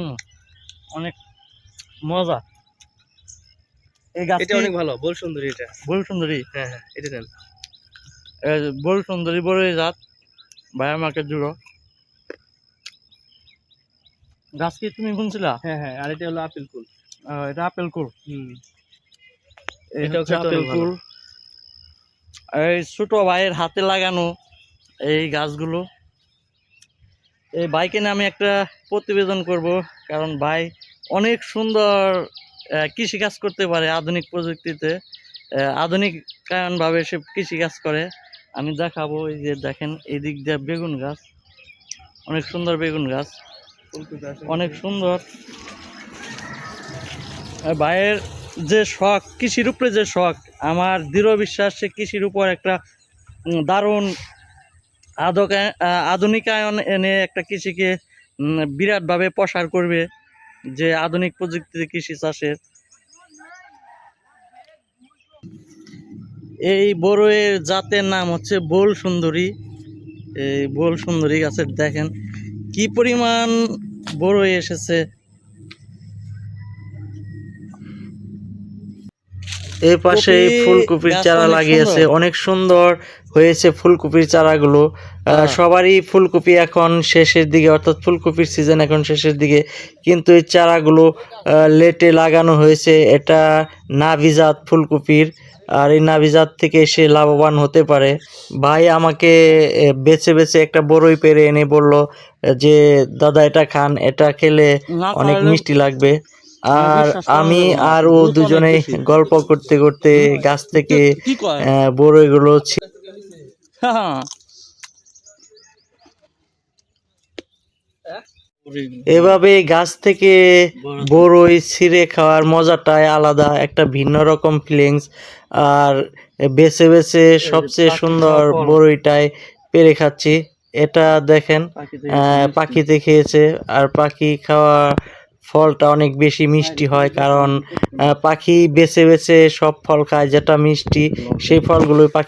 হুম অনেক মজা। এই এটা অনেক ভালো বল সুন্দরী এটা। বল সুন্দরী? হ্যাঁ হ্যাঁ এটা নেন বল সুন্দরী বড় জাত ভাইয়া মাকে জুড়ো। গাছ কি তুমি শুনছিলা হ্যাঁ হ্যাঁ আর এটা হলো আপেল কুল। এটা আপেল কুল। হুম। হচ্ছে আপেল কুল। এই ছোট ভাইয়ের হাতে লাগানো এই গাছগুলো। এই বাইকে নিয়ে আমি একটা প্রতিবেদন করব কারণ ভাই অনেক সুন্দর কৃষিকাজ করতে পারে আধুনিক প্রযুক্তিতে। আহ, আধুনিকায়নভাবে সে কৃষিকাজ করে। আমি দেখাবো এই যে দেখেন এই দিক দিয়ে বেগুন গাছ। অনেক সুন্দর বেগুন গাছ। অনেক সুন্দর। ভাইয়ের যে শখ কৃষির উপরে যে শখ আমার দৃঢ় বিশ্বাস সে কৃষির উপর একটা দারুণ আধুনিকায়ন এনে একটা কৃষিকে বিরাটভাবে প্রসার করবে যে আধুনিক প্রযুক্তিতে কৃষি চাষের। এই বড়য়ের জাতের নাম হচ্ছে বোল সুন্দরী। এই বোল সুন্দরী গাছের দেখেন কি পরিমাণ বড়ই এসেছে। এই পাশে কপি ফুলকপির চারা লাগিয়েছে। অনেক সুন্দর হয়েছে ফুলকপির চারাগুলো। হ্যাঁ। সবারই ফুলকপি এখন শেষের দিকে অর্থাৎ ফুলকপির সিজন এখন শেষের দিকে। কিন্তু এই চারাগুলো লেটে লাগানো হয়েছে। এটা নাভিজাত ফুলকপির আর এই নাভিজাত থেকে সে লাভবান হতে পারে। ভাই আমাকে বেছে বেছে একটা বড়ই পেরে এনে বলল যে দাদা এটা খান। এটা খেলে অনেক মিষ্টি লাগবে। আর আমি আর ও দুজনে গল্প করতে করতে গাছ থেকে হ্যাঁ এভাবে গাছ থেকে বড়ই ছিঁড়ে খাওয়ার মজাটাই আলাদা একটা ভিন্ন রকম ফিলিংস আর বেছে বেছে সবচেয়ে সুন্দর বড়ইটাই পেরে খাচ্ছি। এটা দেখেন আহ, পাখিতে খেয়েছে আর পাখি খাওয়া ফলটা অনেক বেশি মিষ্টি হয়, কারণ পাখি বেছে বেছে সব ফল খায়, যেটা মিষ্টি, সেই ফলগুলোই পাখি